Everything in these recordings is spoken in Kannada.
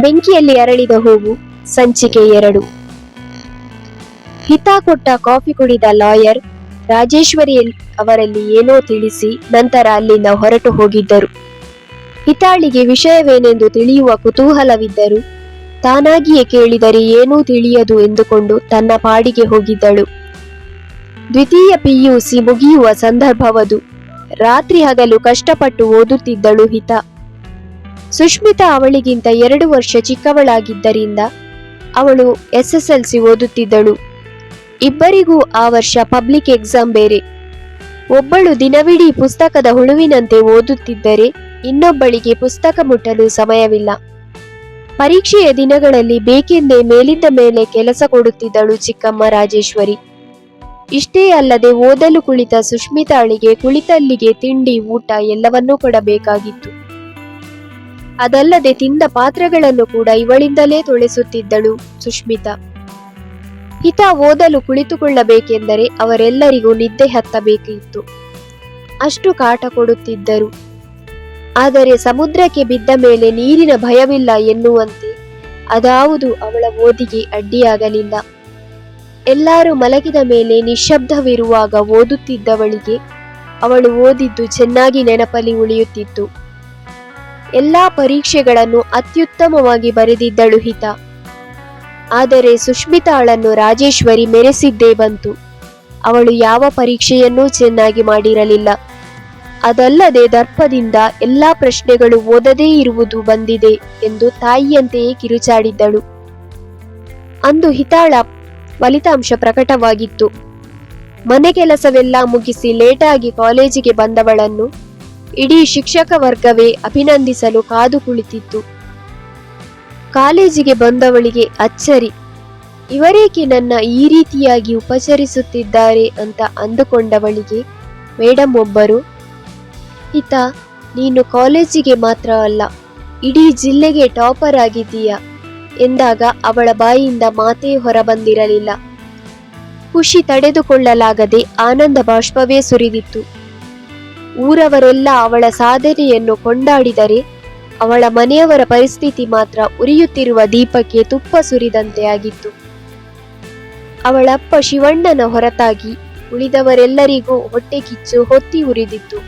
ಬೆಂಕಿಯಲ್ಲಿ ಅರಳಿದ ಹೂವು, ಸಂಚಿಕೆ ಎರಡು. ಹಿತ ಕೊಟ್ಟ ಕಾಫಿ ಕುಡಿದ ಲಾಯರ್ ರಾಜೇಶ್ವರಿ ಅವರಲ್ಲಿ ಏನೋ ತಿಳಿಸಿ ನಂತರ ಅಲ್ಲಿಂದ ಹೊರಟು ಹೋಗಿದ್ದರು. ಹಿತಾಳಿಗೆ ವಿಷಯವೇನೆಂದು ತಿಳಿಯುವ ಕುತೂಹಲವಿದ್ದರು ತಾನಾಗಿಯೇ ಕೇಳಿದರೆ ಏನೂ ತಿಳಿಯದು ಎಂದುಕೊಂಡು ತನ್ನ ಪಾಡಿಗೆ ಹೋಗಿದ್ದಳು. ದ್ವಿತೀಯ ಪಿಯುಸಿ ಮುಗಿಯುವ ಸಂದರ್ಭವದು. ರಾತ್ರಿ ಹಗಲು ಕಷ್ಟಪಟ್ಟು ಓದುತ್ತಿದ್ದಳು ಹಿತ. ಸುಷ್ಮಿತಾ ಅವಳಿಗಿಂತ ಎರಡು ವರ್ಷ ಚಿಕ್ಕವಳಾಗಿದ್ದರಿಂದ ಅವಳು ಎಸ್ಎಸ್ಎಲ್ಸಿ ಓದುತ್ತಿದ್ದಳು. ಇಬ್ಬರಿಗೂ ಆ ವರ್ಷ ಪಬ್ಲಿಕ್ ಎಕ್ಸಾಮ್ ಬೇರೆ. ಒಬ್ಬಳು ದಿನವಿಡೀ ಪುಸ್ತಕದ ಹುಳುವಿನಂತೆ ಓದುತ್ತಿದ್ದರೆ ಇನ್ನೊಬ್ಬಳಿಗೆ ಪುಸ್ತಕ ಮುಟ್ಟಲು ಸಮಯವಿಲ್ಲ. ಪರೀಕ್ಷೆಯ ದಿನಗಳಲ್ಲಿ ಬೇಕೆಂದೇ ಮೇಲಿದ್ದ ಮೇಲೆ ಕೆಲಸ ಕೊಡುತ್ತಿದ್ದಳು ಚಿಕ್ಕಮ್ಮ ರಾಜೇಶ್ವರಿ. ಇಷ್ಟೇ ಅಲ್ಲದೆ ಓದಲು ಕುಳಿತ ಸುಷ್ಮಿತಾಳಿಗೆ ಕುಳಿತಲ್ಲಿಗೆ ತಿಂಡಿ, ಊಟ ಎಲ್ಲವನ್ನೂ ಕೊಡಬೇಕಾಗಿತ್ತು. ಅದಲ್ಲದೆ ತಿಂದ ಪಾತ್ರೆಗಳನ್ನು ಕೂಡ ಇವಳಿಂದಲೇ ತೊಳೆಸುತ್ತಿದ್ದಳು ಸುಷ್ಮಿತಾ. ಹಿತ ಓದಲು ಕುಳಿತುಕೊಳ್ಳಬೇಕೆಂದರೆ ಅವರೆಲ್ಲರಿಗೂ ನಿದ್ದೆ ಹತ್ತಬೇಕಿತ್ತು. ಅಷ್ಟು ಕಾಟ ಕೊಡುತ್ತಿದ್ದರು. ಆದರೆ ಸಮುದ್ರಕ್ಕೆ ಬಿದ್ದ ಮೇಲೆ ನೀರಿನ ಭಯವಿಲ್ಲ ಎನ್ನುವಂತೆ ಅದಾವುದು ಅವಳ ಓದಿಗೆ ಅಡ್ಡಿಯಾಗಲಿಲ್ಲ. ಎಲ್ಲರೂ ಮಲಗಿದ ಮೇಲೆ ನಿಶ್ಶಬ್ದವಿರುವಾಗ ಓದುತ್ತಿದ್ದವಳಿಗೆ ಅವಳು ಓದಿದ್ದು ಚೆನ್ನಾಗಿ ನೆನಪಲ್ಲಿ ಉಳಿಯುತ್ತಿತ್ತು. ಎಲ್ಲಾ ಪರೀಕ್ಷೆಗಳನ್ನು ಅತ್ಯುತ್ತಮವಾಗಿ ಬರೆದಿದ್ದಳು ಹಿತ. ಆದರೆ ಸುಷ್ಮಿತಾಳನ್ನು ರಾಜೇಶ್ವರಿ ಮೆರೆಸಿದ್ದೇ ಬಂತು. ಅವಳು ಯಾವ ಪರೀಕ್ಷೆಯನ್ನೂ ಚೆನ್ನಾಗಿ ಮಾಡಿರಲಿಲ್ಲ. ಅದಲ್ಲದೆ ದರ್ಪದಿಂದ ಎಲ್ಲಾ ಪ್ರಶ್ನೆಗಳು ಓದದೇ ಇರುವುದು ಬಂದಿದೆ ಎಂದು ತಾಯಿಯಂತೆಯೇ ಕಿರುಚಾಡಿದ್ದಳು. ಅಂದು ಹಿತಾಳ ಫಲಿತಾಂಶ ಪ್ರಕಟವಾಗಿತ್ತು. ಮನೆ ಕೆಲಸವೆಲ್ಲ ಮುಗಿಸಿ ಲೇಟಾಗಿ ಕಾಲೇಜಿಗೆ ಬಂದವಳನ್ನು ಇಡೀ ಶಿಕ್ಷಕ ವರ್ಗವೇ ಅಭಿನಂದಿಸಲು ಕಾದು ಕುಳಿತಿತ್ತು. ಕಾಲೇಜಿಗೆ ಬಂದವಳಿಗೆ ಅಚ್ಚರಿ. ಇವರೇಕೆ ನನ್ನ ಈ ರೀತಿಯಾಗಿ ಉಪಚರಿಸುತ್ತಿದ್ದಾರೆ ಅಂತ ಅಂದುಕೊಂಡವಳಿಗೆ ಮೇಡಮ್ ಒಬ್ಬರು ಹಿತ ನೀನು ಕಾಲೇಜಿಗೆ ಮಾತ್ರ ಅಲ್ಲ, ಇಡೀ ಜಿಲ್ಲೆಗೆ ಟಾಪರ್ ಆಗಿದ್ದೀಯ, ಎಂದಾಗ ಅವಳ ಬಾಯಿಯಿಂದ ಮಾತೇ ಹೊರಬಂದಿರಲಿಲ್ಲ. ಖುಷಿ ತಡೆದುಕೊಳ್ಳಲಾಗದೆ ಆನಂದ ಬಾಷ್ಪವೇ ಸುರಿದಿತ್ತು. ಊರವರೆಲ್ಲ ಅವಳ ಸಾಧನೆಯನ್ನು ಕೊಂಡಾಡಿದರೆ ಅವಳ ಮನೆಯವರ ಪರಿಸ್ಥಿತಿ ಮಾತ್ರ ಉರಿಯುತ್ತಿರುವ ದೀಪಕ್ಕೆ ತುಪ್ಪ ಸುರಿದಂತೆ ಆಗಿತ್ತು ಅವಳಪ್ಪ ಶಿವಣ್ಣನ ಹೊರತಾಗಿ ಉಳಿದವರೆಲ್ಲರಿಗೂ ಹೊಟ್ಟೆ ಕಿಚ್ಚು, ಹೊತ್ತಿ ಉರಿದಿತ್ತು.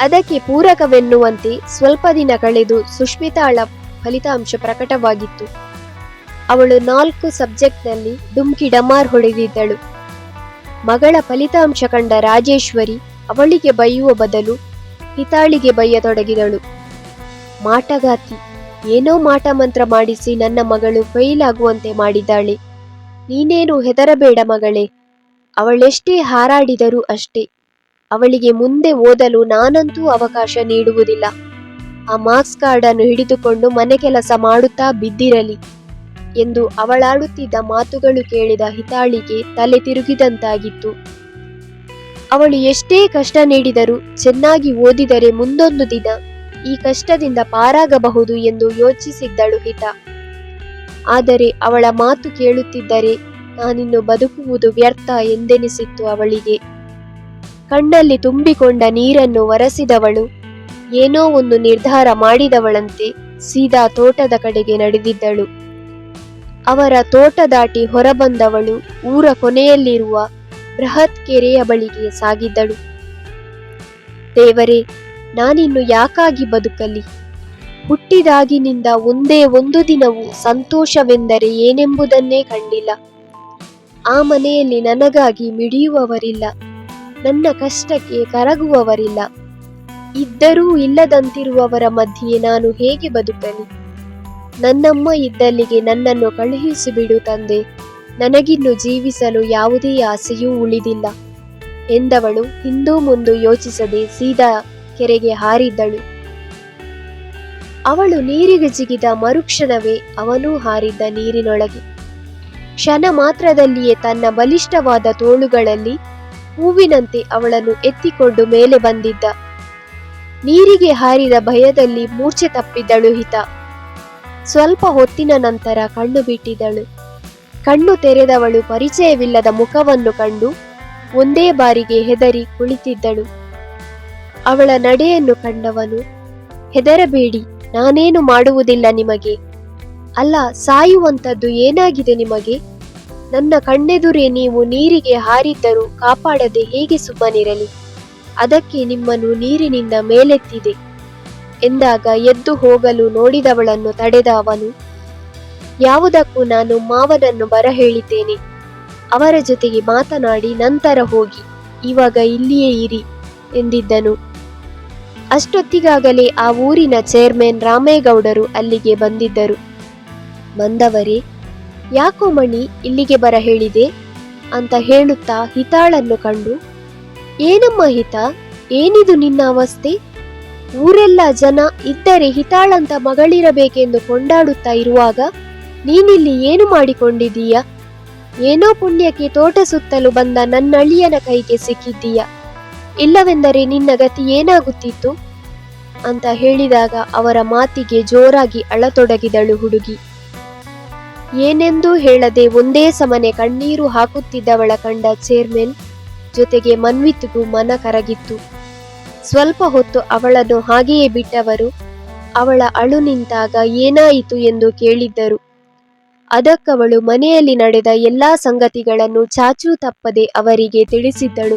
ಅದಕ್ಕೆ ಪೂರಕವೆನ್ನುವಂತೆ ಸ್ವಲ್ಪ ದಿನ ಕಳೆದು ಸುಷ್ಮಿತಾಳ ಫಲಿತಾಂಶ ಪ್ರಕಟವಾಗಿತ್ತು. ಅವಳು ನಾಲ್ಕು ಸಬ್ಜೆಕ್ಟ್ನಲ್ಲಿ ಡುಮ್ಕಿ ಡಮಾರ್ ಹೊಡೆದಿದ್ದಳು. ಮಗಳ ಫಲಿತಾಂಶ ಕಂಡ ರಾಜೇಶ್ವರಿ ಅವಳಿಗೆ ಬೈಯುವ ಬದಲು ಹಿತಾಳಿಗೆ ಬೈಯತೊಡಗಿದಳು. ಮಾಟಗಾತಿ, ಏನೋ ಮಾಟ ಮಂತ್ರ ಮಾಡಿಸಿ ನನ್ನ ಮಗಳು ಫೈಲ್ ಆಗುವಂತೆ ಮಾಡಿದ್ದಾಳೆ. ನೀನೇನು ಹೆದರಬೇಡ ಮಗಳೇ. ಅವಳೆಷ್ಟೇ ಹಾರಾಡಿದರೂ ಅಷ್ಟೇ. ಅವಳಿಗೆ ಮುಂದೆ ಓದಲು ನಾನಂತೂ ಅವಕಾಶ ನೀಡುವುದಿಲ್ಲ. ಆ ಮಾರ್ಕ್ಸ್ ಕಾರ್ಡ್ ಅನ್ನು ಹಿಡಿದುಕೊಂಡು ಮನೆ ಕೆಲಸ ಮಾಡುತ್ತಾ ಬಿದ್ದಿರಲಿ ಎಂದು ಅವಳಾಡುತ್ತಿದ್ದ ಮಾತುಗಳು ಕೇಳಿದ ಹಿತಾಳಿಗೆ ತಲೆ ತಿರುಗಿದಂತಾಗಿತ್ತು. ಅವಳು ಎಷ್ಟೇ ಕಷ್ಟ ನೀಡಿದರೂ ಚೆನ್ನಾಗಿ ಓದಿದರೆ ಮುಂದೊಂದು ದಿನ ಈ ಕಷ್ಟದಿಂದ ಪಾರಾಗಬಹುದು ಎಂದು ಯೋಚಿಸಿದ್ದಳು ಹಿತ. ಆದರೆ ಅವಳ ಮಾತು ಕೇಳುತ್ತಿದ್ದರೆ ನಾನಿನ್ನು ಬದುಕುವುದು ವ್ಯರ್ಥ ಎಂದೆನಿಸಿತ್ತು ಅವಳಿಗೆ. ಕಣ್ಣಲ್ಲಿ ತುಂಬಿಕೊಂಡ ನೀರನ್ನು ಒರೆಸಿದವಳು ಏನೋ ಒಂದು ನಿರ್ಧಾರ ಮಾಡಿದವಳಂತೆ ಸೀದಾ ತೋಟದ ಕಡೆಗೆ ನಡೆದಿದ್ದಳು. ಅವರ ತೋಟ ದಾಟಿ ಹೊರಬಂದವಳು ಊರ ಕೊನೆಯಲ್ಲಿರುವ ಬೃಹತ್ ಕೆರೆಯ ಬಳಿಗೆ ಸಾಗಿದ್ದಳು ದೇವರೇ, ನಾನಿನ್ನು ಯಾಕಾಗಿ ಬದುಕಲಿ? ಹುಟ್ಟಿದಾಗಿನಿಂದ ಒಂದೇ ಒಂದು ದಿನವೂ ಸಂತೋಷವೆಂದರೆ ಏನೆಂಬುದನ್ನೇ ಕಂಡಿಲ್ಲ. ಆ ಮನೆಯಲ್ಲಿ ನನಗಾಗಿ ಮಿಡಿಯುವವರಿಲ್ಲ. ನನ್ನ ಕಷ್ಟಕ್ಕೆ ಕರಗುವವರಿಲ್ಲ. ಇದ್ದರೂ ಇಲ್ಲದಂತಿರುವವರ ಮಧ್ಯೆ ನಾನು ಹೇಗೆ ಬದುಕಲಿ? ನನ್ನಮ್ಮ ಇದ್ದಲ್ಲಿಗೆ ನನ್ನನ್ನು ಕಳುಹಿಸಿಬಿಡು ತಂದೆ. ನನಗಿನ್ನು ಜೀವಿಸಲು ಯಾವುದೇ ಆಸೆಯೂ ಉಳಿದಿಲ್ಲ ಎಂದವಳು ಹಿಂದೂ ಮುಂದು ಯೋಚಿಸದೆ ಸೀದಾ ಕೆರೆಗೆ ಹಾರಿದ್ದಳು. ಅವಳು ನೀರಿಗೆ ಜಿಗಿದ ಮರುಕ್ಷಣವೇ ಅವನೂ ಹಾರಿದ್ದ ನೀರಿನೊಳಗೆ. ಕ್ಷಣ ಮಾತ್ರದಲ್ಲಿಯೇ ತನ್ನ ಬಲಿಷ್ಠವಾದ ತೋಳುಗಳಲ್ಲಿ ಹೂವಿನಂತೆ ಅವಳನ್ನು ಎತ್ತಿಕೊಂಡು ಮೇಲೆ ಬಂದಿದ್ದ. ನೀರಿಗೆ ಹಾರಿದ ಭಯದಲ್ಲಿ ಮೂರ್ಛೆ ತಪ್ಪಿದ್ದಳು ಹಿತ. ಸ್ವಲ್ಪ ಹೊತ್ತಿನ ನಂತರ ಕಣ್ಣು ಬಿಟ್ಟಿದ್ದಳು ಕಣ್ಣು ತೆರೆದವಳು ಪರಿಚಯವಿಲ್ಲದ ಮುಖವನ್ನು ಕಂಡು ಒಂದೇ ಬಾರಿಗೆ ಹೆದರಿ ಕುಳಿತಿದ್ದಳು. ಅವಳ ನಡೆಯನ್ನು ಕಂಡವನು, ಹೆದರಬೇಡಿ, ನಾನೇನು ಮಾಡುವುದಿಲ್ಲ ನಿಮಗೆ. ಅಲ್ಲ, ಸಾಯುವಂಥದ್ದು ಏನಾಗಿದೆ ನಿಮಗೆ? ನನ್ನ ಕಣ್ಣೆದುರೇ ನೀವು ನೀರಿಗೆ ಹಾರಿದ್ದರೂ ಕಾಪಾಡದೆ ಹೇಗೆ ಸುಮ್ಮನಿರಲಿ? ಅದಕ್ಕೆ ನಿಮ್ಮನ್ನು ನೀರಿನಿಂದ ಮೇಲೆತ್ತಿದೆ. ಎಂದಾಗ ಎದ್ದು ಹೋಗಲು ನೋಡಿದವಳನ್ನು ತಡೆದ ಅವನು ಯಾವುದಕ್ಕೂ ನಾನು ಮಾವನನ್ನು ಬರ ಹೇಳಿದ್ದೇನೆ ಅವರ ಜೊತೆಗೆ ಮಾತನಾಡಿ ನಂತರ ಹೋಗಿ, ಇವಾಗ ಇಲ್ಲಿಯೇ ಇರಿ, ಎಂದಿದ್ದನು. ಅಷ್ಟೊತ್ತಿಗಾಗಲೇ ಆ ಊರಿನ ಚೇರ್ಮನ್ ರಾಮೇಗೌಡರು ಅಲ್ಲಿಗೆ ಬಂದಿದ್ದರು. ಬಂದವರೇ, ಯಾಕೋ ಮಣಿ ಇಲ್ಲಿಗೆ ಬರ ಹೇಳಿದೆ ಅಂತ ಹೇಳುತ್ತಾ ಹಿತಾಳನ್ನು ಕಂಡು, ಏನಮ್ಮ ಹಿತ, ಏನಿದು ನಿನ್ನ ಅವಸ್ಥೆ? ಊರೆಲ್ಲ ಜನ ಇದ್ದರೆ ಹಿತಾಳಂತ ಮಗಳಿರಬೇಕೆಂದು ಕೊಂಡಾಡುತ್ತಾ ಇರುವಾಗ ನೀನಿಲ್ಲಿ ಏನು ಮಾಡಿಕೊಂಡಿದ್ದೀಯ? ಏನೋ ಪುಣ್ಯಕ್ಕೆ ತೋಟ ಸುತ್ತಲು ಬಂದ ನನ್ನಳಿಯನ ಕೈಗೆ ಸಿಕ್ಕಿದ್ದೀಯ? ಇಲ್ಲವೆಂದರೆ ನಿನ್ನ ಗತಿ ಏನಾಗುತ್ತಿತ್ತು? ಅಂತ ಹೇಳಿದಾಗ ಅವರ ಮಾತಿಗೆ ಜೋರಾಗಿ ಅಳತೊಡಗಿದಳು ಹುಡುಗಿ. ಏನೆಂದೂ ಹೇಳದೆ ಒಂದೇ ಸಮನೆ ಕಣ್ಣೀರು ಹಾಕುತ್ತಿದ್ದವಳ ಕಂಡ ಚೇರ್ಮನ್ ಜೊತೆಗೆ ಮನ್ವಿತ್ಗೂ ಮನ ಕರಗಿತ್ತು. ಸ್ವಲ್ಪ ಹೊತ್ತು ಅವಳನ್ನು ಹಾಗೆಯೇ ಬಿಟ್ಟವರು ಅವಳ ಅಳು ನಿಂತಾಗ ಏನಾಯಿತು ಎಂದು ಕೇಳಿದ್ದರು. ಅದಕ್ಕವಳು ಮನೆಯಲ್ಲಿ ನಡೆದ ಎಲ್ಲಾ ಸಂಗತಿಗಳನ್ನು ಚಾಚೂ ತಪ್ಪದೆ ಅವರಿಗೆ ತಿಳಿಸಿದ್ದಳು.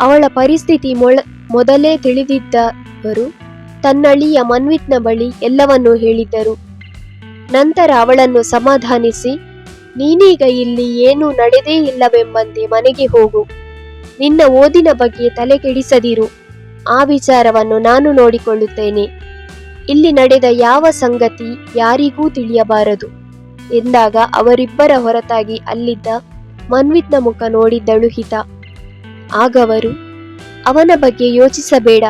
ಅವಳ ಪರಿಸ್ಥಿತಿ ಮೊಳ, ಮೊದಲೇ ತಿಳಿದಿದ್ದವರು ತನ್ನಳಿಯ ಮನ್ವಿತ್ನ ಬಳಿ ಎಲ್ಲವನ್ನೂ ಹೇಳಿದ್ದರು. ನಂತರ ಅವಳನ್ನು ಸಮಾಧಾನಿಸಿ, ನೀನೀಗ ಇಲ್ಲಿ ಏನೂ ನಡೆದೇ ಇಲ್ಲವೆಂಬಂತೆ ಮನೆಗೆ ಹೋಗು. ನಿನ್ನ ಓದಿನ ಬಗ್ಗೆ ತಲೆ ಕೆಡಿಸದಿರು. ಆ ವಿಚಾರವನ್ನು ನಾನು ನೋಡಿಕೊಳ್ಳುತ್ತೇನೆ. ಇಲ್ಲಿ ನಡೆದ ಯಾವ ಸಂಗತಿ ಯಾರಿಗೂ ತಿಳಿಯಬಾರದು. ಎಂದಾಗ ಅವರಿಬ್ಬರ ಹೊರತಾಗಿ ಅಲ್ಲಿದ್ದ ಮನ್ವಿತ್ನ ಮುಖ ನೋಡಿದ್ದಳು ಹಿತ ಆಗವರು ಅವನ ಬಗ್ಗೆ ಯೋಚಿಸಬೇಡ.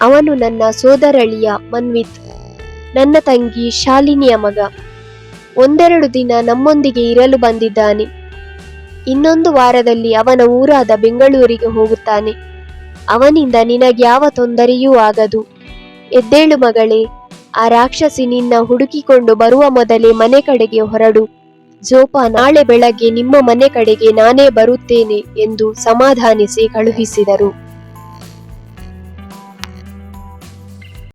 ಅವನು ನನ್ನ ಸೋದರಳಿಯ ಮನ್ವಿತ್, ನನ್ನ ತಂಗಿ ಶಾಲಿನಿಯ ಮಗ. ಒಂದೆರಡು ದಿನ ನಮ್ಮೊಂದಿಗೆ ಇರಲು ಬಂದಿದ್ದಾನೆ. ಇನ್ನೊಂದು ವಾರದಲ್ಲಿ ಅವನ ಊರಾದ ಬೆಂಗಳೂರಿಗೆ ಹೋಗುತ್ತಾನೆ. ಅವನಿಂದ ನಿನಗ್ಯಾವ ತೊಂದರೆಯೂ ಆಗದು. ಎದ್ದೇಳು ಮಗಳೇ ಆ ರಾಕ್ಷಸಿ ನಿನ್ನ ಹುಡುಕಿಕೊಂಡು ಬರುವ ಮೊದಲೇ ಮನೆ ಕಡೆಗೆ ಹೊರಡು. ಜೋಪ ನಾಳೆ ಬೆಳಗ್ಗೆ ನಿಮ್ಮ ಮನೆ ಕಡೆಗೆ ನಾನೇ ಬರುತ್ತೇನೆ ಎಂದು ಸಮಾಧಾನಿಸಿ ಕಳುಹಿಸಿದರು.